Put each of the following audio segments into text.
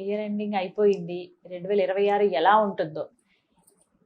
Year ending అయిపోయింది. రెండు వేల ఇరవై ఆరు ఎలా ఉంటుందో.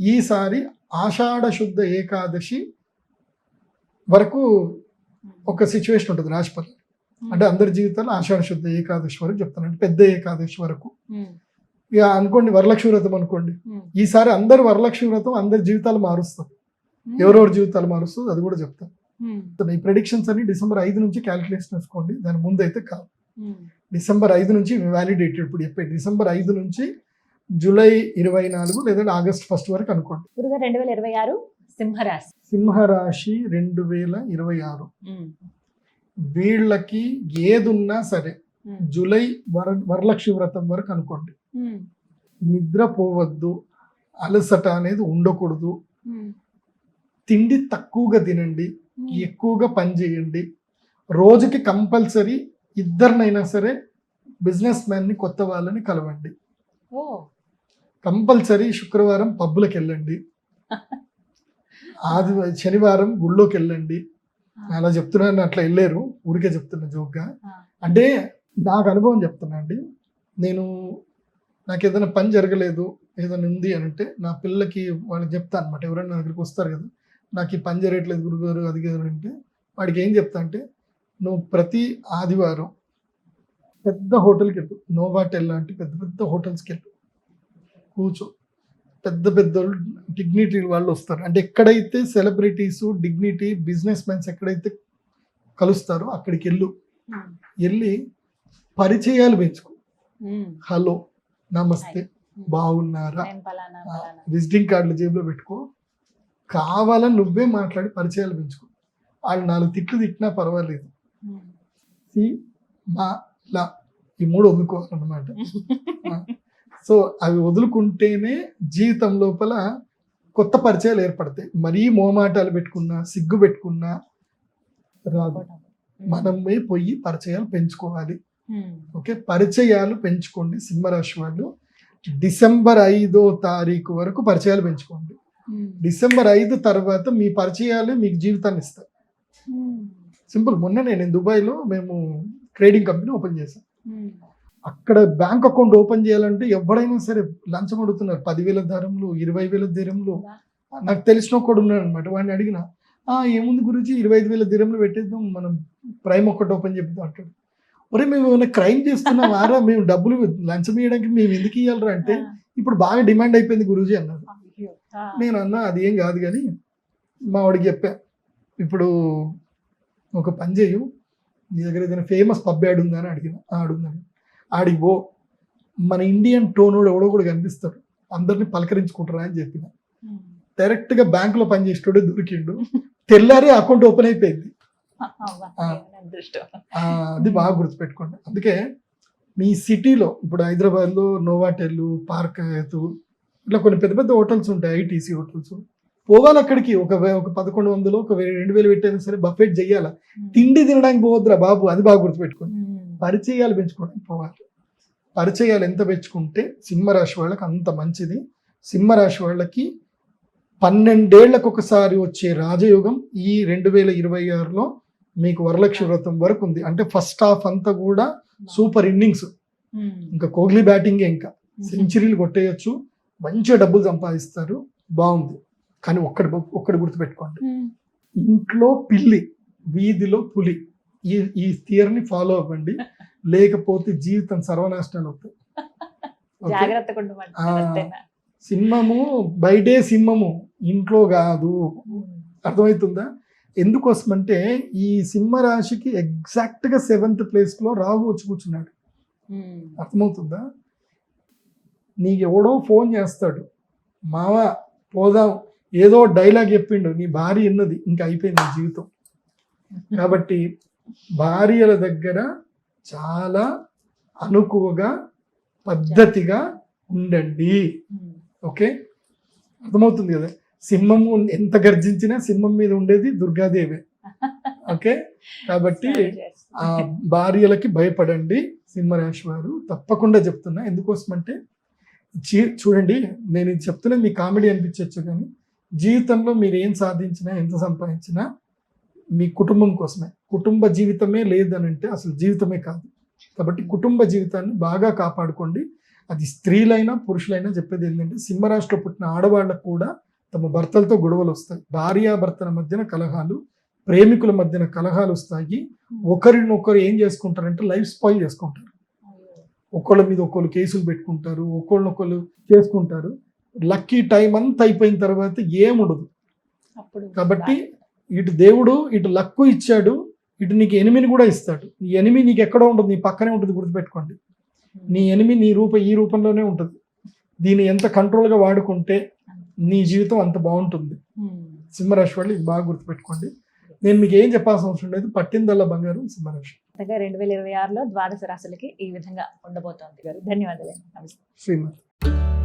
ఈసారి ఆషాఢ శుద్ధ ఏకాదశి వరకు ఒక సిచ్యువేషన్ ఉంటుంది రాశిపల్లి అంటే అందరి జీవితాల్లో ఆషాఢ శుద్ధ ఏకాదశి వరకు చెప్తాను. అంటే పెద్ద ఏకాదశి వరకు. ఇక అనుకోండి వరలక్ష్మి వ్రతం అనుకోండి. ఈసారి అందరు వరలక్ష్మి వ్రతం అందరి జీవితాలు మారుస్తారు ఎవరెవరి జీవితాలు మారుస్తుంది అది కూడా చెప్తాను. ఈ ప్రెడిక్షన్స్ అన్ని డిసెంబర్ ఐదు నుంచి క్యాలిక్యులేషన్ వేసుకోండి. దాని ముందు అయితే కాదు. డిసెంబర్ ఐదు నుంచి వ్యాలిడేటెడ్ ఇప్పుడు చెప్పే డిసెంబర్ ఐదు నుంచి జూలై ఇరవై నాలుగు లేదా ఆగస్ట్ ఫస్ట్ వరకు అనుకోండి గురుగారు రెండు వేల ఇరవై ఆరు సింహరాశి సింహరాశి రెండు వేల ఇరవై ఆరు. వీళ్ళకి ఏదున్నా సరే. జూలై వర వరలక్ష్మి వ్రతం వరకు అనుకోండి. నిద్రపోవద్దు అలసట అనేది ఉండకూడదు. తిండి తక్కువగా తినండి. ఎక్కువగా పని చేయండి రోజుకి కంపల్సరీ ఇద్దరినైనా సరే బిజినెస్ మ్యాన్ని కొత్త వాళ్ళని కలవండి కంపల్సరీ శుక్రవారం పబ్బులకు వెళ్ళండి. ఆది శనివారం గుళ్ళోకి వెళ్ళండి. అలా చెప్తున్నాను అట్లా వెళ్ళారు ఊరికే చెప్తున్నా జోక్గా. అంటే నాకు అనుభవం చెప్తున్నా అండి. నేను నాకు ఏదైనా పని జరగలేదు ఏదైనా ఉంది అని అంటే నా పిల్లలకి వాళ్ళకి చెప్తా అనమాట ఎవరైనా నా దగ్గరికి వస్తారు కదా నాకు ఈ పని జరగట్లేదు గురుగారు అది అంటే వాడికి ఏం చెప్తా అంటే నువ్వు ప్రతి ఆదివారం పెద్ద హోటల్కి వెళ్ళు. నోవాటెల్ లాంటి పెద్ద పెద్ద హోటల్స్కి వెళ్ళు. కూర్చో. పెద్ద పెద్ద డిగ్నిటీ వాళ్ళు వస్తారు. అంటే ఎక్కడైతే సెలబ్రిటీస్ డిగ్నిటీ బిజినెస్ మ్యాన్స్ ఎక్కడైతే కలుస్తారో అక్కడికి వెళ్ళు. వెళ్ళి పరిచయాలు పెంచుకో. హలో నమస్తే. బాగున్నారా? విజిటింగ్ కార్డులు జేబులో పెట్టుకో. కావాలని నువ్వే మాట్లాడి పరిచయాలు పెంచుకో. వాళ్ళు నాలుగు తిట్లు తిట్టినా పర్వాలేదు. మా లా ఈ మూడు వదులుకోవాలన్నమాట సో అవి వదులుకుంటేనే జీవితం లోపల కొత్త పరిచయాలు ఏర్పడతాయి. మరీ మోమాటాలు పెట్టుకున్నా సిగ్గు పెట్టుకున్నా రాదు. మనమే పోయి పరిచయాలు పెంచుకోవాలి. ఓకే? పరిచయాలు పెంచుకోండి సింహరాశి వాళ్ళు. డిసెంబర్ ఐదో తారీఖు వరకు పరిచయాలు పెంచుకోండి. డిసెంబర్ ఐదు తర్వాత మీ పరిచయాలు మీకు జీవితాన్ని ఇస్తాయి. సింపుల్. మొన్న నేను దుబాయ్లో మేము ట్రేడింగ్ కంపెనీ ఓపెన్ చేశాం. ఉమ్. అక్కడ బ్యాంక్ అకౌంట్ ఓపెన్ చేయాలంటే ఎవడైనా సరే లంచం అడుగుతున్నారు. పదివేల ధరములు ఇరవై వేల ధరములు నాకు తెలిసిన ఒకడు ఉన్నాడు అనమాట వాడిని అడిగిన ఆ ఏముంది గురించి ఇరవై ఐదు వేల దిరములు పెట్టేద్దాం. మనం ప్రైమ్ ఒకటి ఓపెన్ చేద్దాం. అంటాడు. ఒరే మేము ఏమైనా క్రైమ్ చేస్తున్నాం వారా మేము డబ్బులు లంచం ఇవ్వడానికి మేము ఎందుకు ఇవ్వాలరా అంటే ఇప్పుడు బాగా డిమాండ్ అయిపోయింది గురూజీ అన్నారు. నేను అన్నా అది ఏం కాదు కానీ మా వాడికి చెప్పా. ఇప్పుడు ఒక పని చేయు నీ దగ్గర ఏదైనా ఫేమస్ పబ్ యాడ్ ఉందా? అని అడిగిన. "ఆ, ఆడుందని ఆడికి పో. మన ఇండియన్ టోనోడు ఎవడో కూడా కనిపిస్తాడు. అందరిని పలకరించుకుంటారా అని చెప్పిన. డైరెక్ట్గా బ్యాంక్లో పనిచేసేటోడే దొరికిండు. తెల్లారి అకౌంట్ ఓపెన్ అయిపోయింది. అది బాగా గుర్తుపెట్టుకోండి. అందుకే మీ సిటీలో ఇప్పుడు హైదరాబాద్లో నోవాటెల్ పార్క్ ఇట్లా కొన్ని పెద్ద పెద్ద హోటల్స్ ఉంటాయి ఐటీసీ హోటల్స్. పోవాలి అక్కడికి. ఒక ఒక పదకొండు వందలు ఒక రెండు వేలు పెట్టైనా సరే బఫెట్ చెయ్యాలా ఉమ్. తిండి తినడానికి పోవద్దురా బాబు అది బాగా గుర్తుపెట్టుకోండి. పరిచయాలు పెంచుకోవడానికి పోవాలి. పరిచయాలు ఎంత పెంచుకుంటే సింహరాశి వాళ్ళకి అంత మంచిది. సింహరాశి వాళ్ళకి పన్నెండేళ్ళకు ఒకసారి వచ్చే రాజయోగం ఈ రెండు వేల ఇరవై ఆరులో మీకు వరలక్ష్మి వ్రతం వరకు ఉంది. అంటే ఫస్ట్ హాఫ్ అంతా కూడా సూపర్ ఇన్నింగ్స్. ఇంకా కోహ్లీ బ్యాటింగ్ ఇంకా. సెంచరీలు కొట్టేయచ్చు. మంచిగా డబ్బులు సంపాదిస్తారు. బాగుంది. కానీ ఒక్కటి ఒక్కటి గుర్తుపెట్టుకోండి. ఇంట్లో పిల్లి వీధిలో పులి. ఈ ఈ థియర్ని ఫాలో అవ్వండి. లేకపోతే జీవితం సర్వనాశనాలు అవుతాయి? సింహము బయటే సింహము ఇంట్లో కాదు. అర్థమవుతుందా? ఎందుకోసమంటే ఈ సింహ రాశికి ఎగ్జాక్ట్గా సెవెంత్ ప్లేస్లో రాహు వచ్చి కూర్చున్నాడు. అర్థమవుతుందా? నీకు ఎవడో ఫోన్ చేస్తాడు. మావా పోదాం. ఏదో డైలాగ్ చెప్పిండు. నీ భార్య విన్నది. ఇంకా అయిపోయింది జీవితం. కాబట్టి భార్యల దగ్గర చాలా అనుకువగా పద్ధతిగా ఉండండి. ఉమ్. ఓకే? అర్థమవుతుంది కదా? సింహము ఎంత గర్జించినా సింహం మీద ఉండేది దుర్గాదేవే. ఓకే? కాబట్టి. ఆ భార్యలకి భయపడండి సింహరాశి వారు. తప్పకుండా చెప్తున్నా. ఎందుకోసమంటే జీ- చూడండి నేను ఇది చెప్తున్నది మీ కామెడీ అనిపించవచ్చు కానీ జీవితంలో మీరు ఏం సాధించినా ఎంత సంపాదించినా మీ కుటుంబం కోసమే. కుటుంబ జీవితమే లేదని అంటే అసలు జీవితమే కాదు. కాబట్టి కుటుంబ జీవితాన్ని బాగా కాపాడుకోండి. అది స్త్రీలైనా పురుషులైనా చెప్పేది ఏంటంటే సింహరాశిలో పుట్టిన ఆడవాళ్ళకు కూడా తమ భర్తలతో గొడవలు వస్తాయి. భార్యాభర్తల మధ్యన కలహాలు ప్రేమికుల మధ్యన కలహాలు వస్తాయి. ఒకరినొకరు ఏం చేసుకుంటారంటే లైఫ్ స్పాయిల్ చేసుకుంటారు. ఒకళ్ళ మీద ఒకళ్ళు కేసులు పెట్టుకుంటారు ఒకళ్ళనొకళ్ళు చేసుకుంటారు. లక్కీ టైం అంతా అయిపోయిన తర్వాత ఏముండదు. కాబట్టి ఇటు దేవుడు ఇటు లక్కు ఇచ్చాడు ఇటు నీకు ఎనిమిని కూడా ఇస్తాడు. నీ ఎనిమి నీకు ఎక్కడో ఉంటుంది నీ పక్కనే ఉంటుంది గుర్తుపెట్టుకోండి. నీ ఎనిమి నీ రూప ఈ రూపంలోనే ఉంటుంది. దీన్ని ఎంత కంట్రోల్గా వాడుకుంటే నీ జీవితం అంత బాగుంటుంది. ఉమ్. సింహరాశి వాళ్ళు ఇది బాగా గుర్తుపెట్టుకోండి. నేను మీకు ఏం చెప్పాల్సిన అవసరం లేదు పట్టిందల్లా బంగారం సింహరాశి. రెండు వేల ఇరవై ఆరులో ద్వాదశ రాశులకి ఈ విధంగా ఉండబోతోంది గారు. ధన్యవాదాలు. నమస్తే. శ్రీమతి.